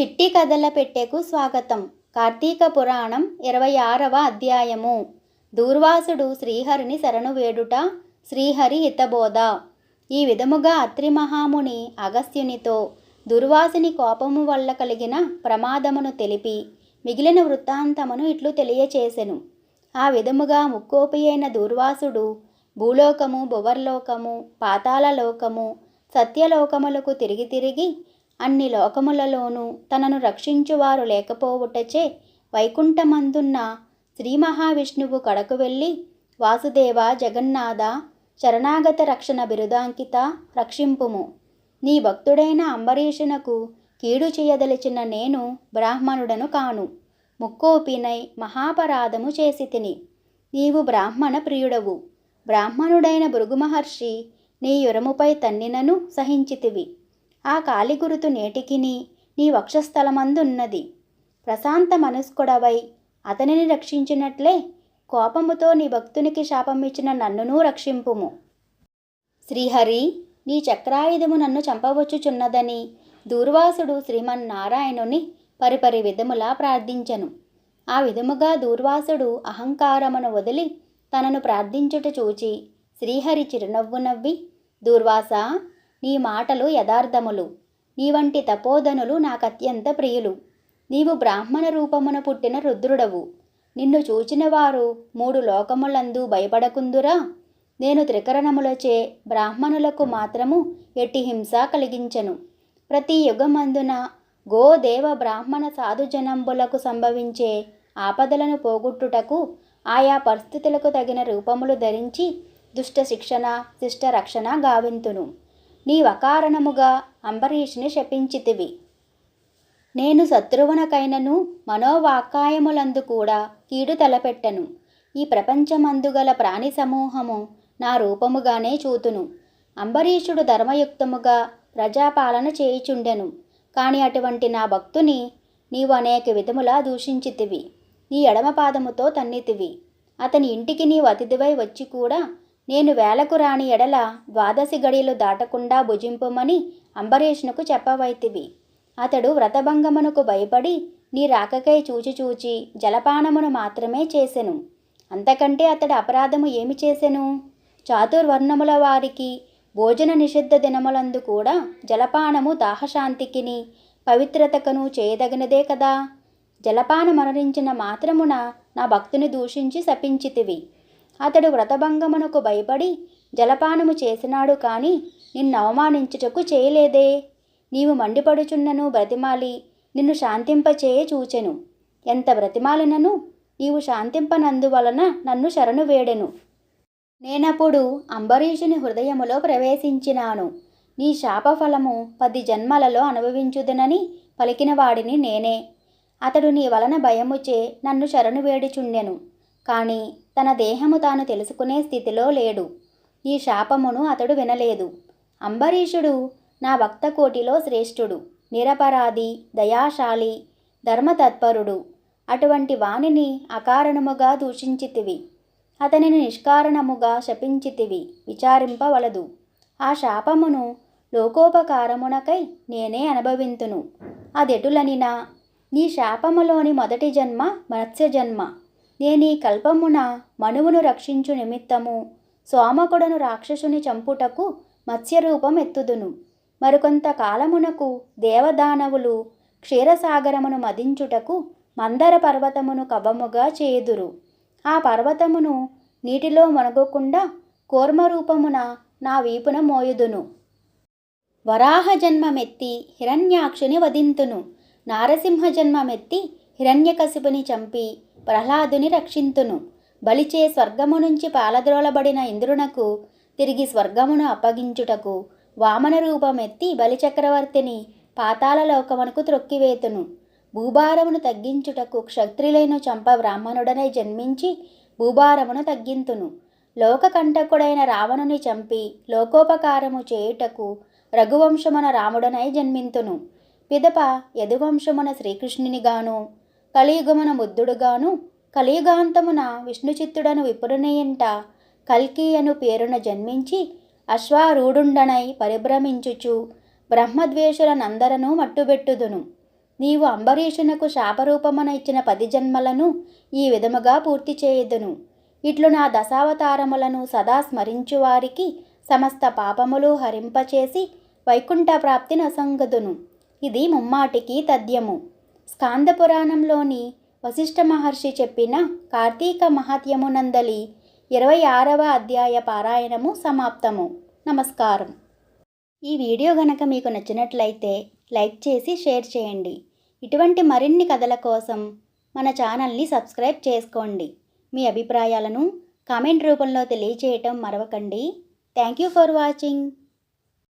చిట్టి కథల పెట్టెకు స్వాగతం. కార్తీక పురాణం ఇరవై ఆరవ అధ్యాయము. దూర్వాసుడు శ్రీహరిని శరణు వేడుట శ్రీహరి హితబోధ. ఈ విధముగా అత్రి మహాముని అగస్త్యునితో దుర్వాసుని కోపము వల్ల కలిగిన ప్రమాదమును తెలిపి మిగిలిన వృత్తాంతమును ఇట్లు తెలియచేసెను. ఆ విధముగా ముక్కోపి అయిన దూర్వాసుడు భూలోకము భువర్లోకము పాతాళలోకము సత్యలోకములకు తిరిగి తిరిగి అన్ని లోకములలోనూ తనను రక్షించువారు లేకపోవుటచే వైకుంఠమందున్న శ్రీ మహావిష్ణువు కడకు వెళ్ళి వాసుదేవ జగన్నాథ శరణాగత రక్షణ బిరుదాంకిత రక్షింపుము. నీ భక్తుడైన అంబరీషునకు కీడు చేయదలిచిన నేను బ్రాహ్మణుడను కాను. ముక్కోపినై మహాపరాధము చేసి తిని. నీవు బ్రాహ్మణ ప్రియుడవు. బ్రాహ్మణుడైన భృగు మహర్షి నీ యురముపై తన్నినను సహించితివి ఆ కాలిగురుతు నేటికిని నీ వక్షస్థలమందున్నది. ప్రశాంత మనస్కుడవై అతనిని రక్షించినట్లే కోపముతో నీ భక్తునికి శాపమిచ్చిన నన్నునూ రక్షింపుము. శ్రీహరి నీ చక్రాయుధము నన్ను చంపవచ్చుచున్నదని దూర్వాసుడు శ్రీమన్నారాయణుని పరిపరి విధములా ప్రార్థించను. ఆ విధముగా దూర్వాసుడు అహంకారమును వదిలి తనను ప్రార్థించుట చూచి శ్రీహరి చిరునవ్వు నవ్వి దూర్వాస నీ మాటలు యథార్థములు. నీ వంటి తపోధనులు నాకు అత్యంత ప్రియులు. నీవు బ్రాహ్మణ రూపమున పుట్టిన రుద్రుడవు. నిన్ను చూచినవారు మూడు లోకములందు భయపడకుందురా? నేను త్రికరణములచే బ్రాహ్మణులకు మాత్రము ఎట్టి హింస కలిగించను. ప్రతి యుగమందున గోదేవ బ్రాహ్మణ సాధుజనంబులకు సంభవించే ఆపదలను పోగొట్టుటకు ఆయా పరిస్థితులకు తగిన రూపములు ధరించి దుష్ట శిక్షణ శిష్ట రక్షణ గావింతును. నీ వకారణముగా అంబరీషుని శపించితివి. నేను శత్రువునకైనను మనోవాకాయములందు కూడా కీడు తలపెట్టను. ఈ ప్రపంచమందుగల ప్రాణి సమూహము నా రూపముగానే చూతును. అంబరీషుడు ధర్మయుక్తముగా ప్రజాపాలన చేయుచుండెను. కాని అటువంటి నా భక్తుని నీవు అనేక విధములా దూషించితివి. నీ ఎడమ పాదముతో తన్నితివి. అతని ఇంటికి నీవు అతిథివై వచ్చి కూడా నేను వేలకు రాని ఎడల ద్వాదశి గడియలు దాటకుండా భుజింపుమని అంబరీష్నుకు చెప్పవైతివి. అతడు వ్రతభంగమునకు భయపడి నీ రాకకై చూచి చూచి జలపానమును మాత్రమే చేసెను. అంతకంటే అతడు అపరాధము ఏమి చేసెను? చాతుర్వర్ణముల వారికి భోజన నిషిద్ధ దినములందు కూడా జలపానము దాహశాంతికిని పవిత్రతకను చేయదగినదే కదా? జలపాన మరణించిన మాత్రమున నా భక్తుని దూషించి శపించితివి. అతడు వ్రతభంగమునకు భయపడి జలపానము చేసినాడు కాని నిన్ను అవమానించుటకు చేయలేదే. నీవు మండిపడుచున్నను బ్రతిమాలి నిన్ను శాంతింపచేయ చూచెను. ఎంత బ్రతిమాలినను నీవు శాంతింపనందువలన నన్ను శరణు వేడెను. నేనప్పుడు అంబరీషుని హృదయములో ప్రవేశించినాను. నీ శాపఫలము పది జన్మలలో అనుభవించుదనని పలికిన వాడిని నేనే. అతడు నీ వలన భయముచే నన్ను శరణు వేడుచుండెను. కానీ తన దేహము తాను తెలుసుకునే స్థితిలో లేడు. ఈ శాపమును అతడు వినలేదు. అంబరీషుడు నా భక్త కోటిలో శ్రేష్ఠుడు నిరపరాధి దయాశాలి ధర్మతత్పరుడు. అటువంటి వాణిని అకారణముగా దూషించితివి. అతనిని నిష్కారణముగా శపించితివి విచారింపవలదు. ఆ శాపమును లోకోపకారమునకై నేనే అనుభవింతును. అదెటులనినా నీ శాపములోని మొదటి జన్మ మత్స్య జన్మ నేనీ కల్పమున మనువును రక్షించు నిమిత్తము. సోమకుడను రాక్షసుని చంపుటకు మత్స్యరూపం ఎత్తుదును. మరికొంత కాలమునకు దేవదానవులు క్షీరసాగరమును మదించుటకు మందర పర్వతమును కవముగా చేదురు ఆ పర్వతమును నీటిలో మునగకుండా కూర్మరూపమున నా వీపున మోయుదును. వరాహ జన్మమెత్తి హిరణ్యాక్షుని వధింతును. నారసింహ జన్మమెత్తి హిరణ్యకశిపుని చంపి ప్రహ్లాదుని రక్షింతును. బలిచే స్వర్గము నుంచి పాలద్రోలబడిన ఇంద్రునకు తిరిగి స్వర్గమును అప్పగించుటకు వామన రూపమెత్తి బలిచక్రవర్తిని పాతాళలోకమునకు త్రొక్కివేతును. భూభారమును తగ్గించుటకు క్షత్రియులను చంప బ్రాహ్మణుడనై జన్మించి భూభారమును తగ్గింతును. లోకకంటకుడైన రావణుని చంపి లోకోపకారము చేయుటకు రఘువంశమున రాముడనై జన్మింతును. పిదప యదువంశమున శ్రీకృష్ణునిగాను కలియుగమున బుద్ధుడుగాను కలియుగాంతమున విష్ణుచిత్తుడను విపురునియంట కల్కి అను పేరున జన్మించి అశ్వారూఢుండనై పరిభ్రమించుచు బ్రహ్మద్వేషులనందరను మట్టుబెట్టుదును. నీవు అంబరీషునకు శాపరూపమున ఇచ్చిన పది జన్మలను ఈ విధముగా పూర్తి చేయుదును. ఇట్లు నా దశావతారములను సదా స్మరించు వారికి సమస్త పాపములు హరింపచేసి వైకుంఠ ప్రాప్తి నొసంగదును ఇది ముమ్మాటికి తథ్యము స్కాంద పురాణంలోని వశిష్ఠ మహర్షి చెప్పిన కార్తీక మహాత్యమునందలి ఇరవై ఆరవ అధ్యాయ పారాయణము సమాప్తము. నమస్కారం. ఈ వీడియో గనక మీకు నచ్చినట్లయితే లైక్ చేసి షేర్ చేయండి. ఇటువంటి మరిన్ని కథల కోసం మన ఛానల్ని సబ్స్క్రైబ్ చేసుకోండి. మీ అభిప్రాయాలను కామెంట్ రూపంలో తెలియచేయటం మరవకండి. Thank you for watching.